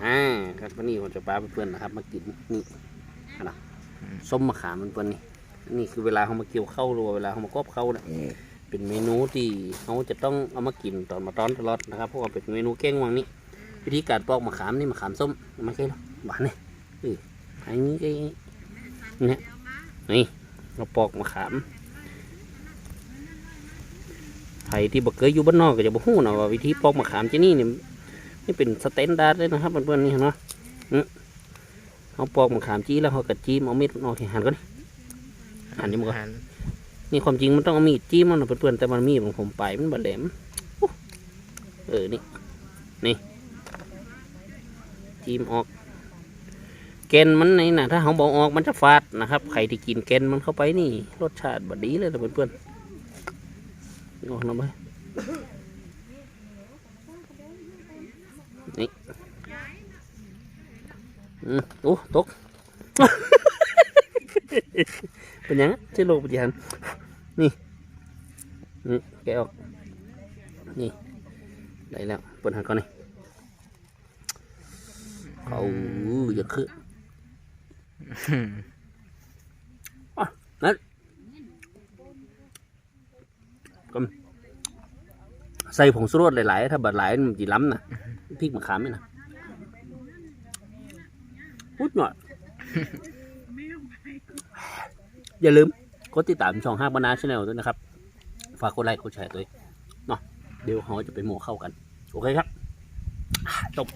อ่าครับวันนี้ผมจะพาเพื่อนๆนะครับ มากินนี่นะส้มมะขามมันเพื่อนนี่นี่คือเวลาเขามาเกี่ยวข้าวหรือว่าเวลาเขามากรอบข้าวเนี่ยเป็นเมนูที่เขาจะต้องเอามากินตอนมาตอนตลอดนะครับเพราะว่าเป็นเมนูแกงวังนี้วิธีการปอกมะขามนี่มะขามส้มไม่ใช่หรอกหวานเนี่ยเอออันนี้ก็เนี่ยนี่เราปอกมะขามใครที่บ่เคยอยู่บ้านนอกก็จะบ่ฮู้นะว่าวิธีปอกมะขามที่นี่เนี่ย นี่เป็นสแตนดาร์ดเลยนะครับเพื่อนๆนี่เนาะอืมเอาปอกมะขามจี้แล้วเขากัดจี้มเอามีดมันออกให้หั่นก่อนหั่นนี่มันก็หันนี่ความจริงมันต้องเอามีดจี้มันนะเพื่อนๆแต่มันมีดของผมไปมันบาแหลมอู้เออนี่นี่จีมออกแกนมันนี่นะถ้าเขาบอกออกมันจะฟาดนะครับใครที่กินแกนมันเข้าไปนี่ รสชาติบดดีเลยนะเพื่อนๆออกน้ำไปนี่ นี่อืมโอ้ตก เป็นยังใช่โลกปฏิหารนี่นี่แกออก นี่ ได้แล้วปิดหันก่อนนี่เขาอย่าคืออะนั่นก็ ใส่ผงชูรสหลายๆ ถ้าบัดหลายมันจีล้ำนะพริกมะขามนี่นะพูดหน่อย อย่าลืมกดติดตามช่องห้าบรรณาชาแนลด้วยนะครับ ฝากกดไลค์กดแชร์ด้วยเนาะเดี๋ยวเขาจะไปโมเข้ากัน โอเคครับ จบ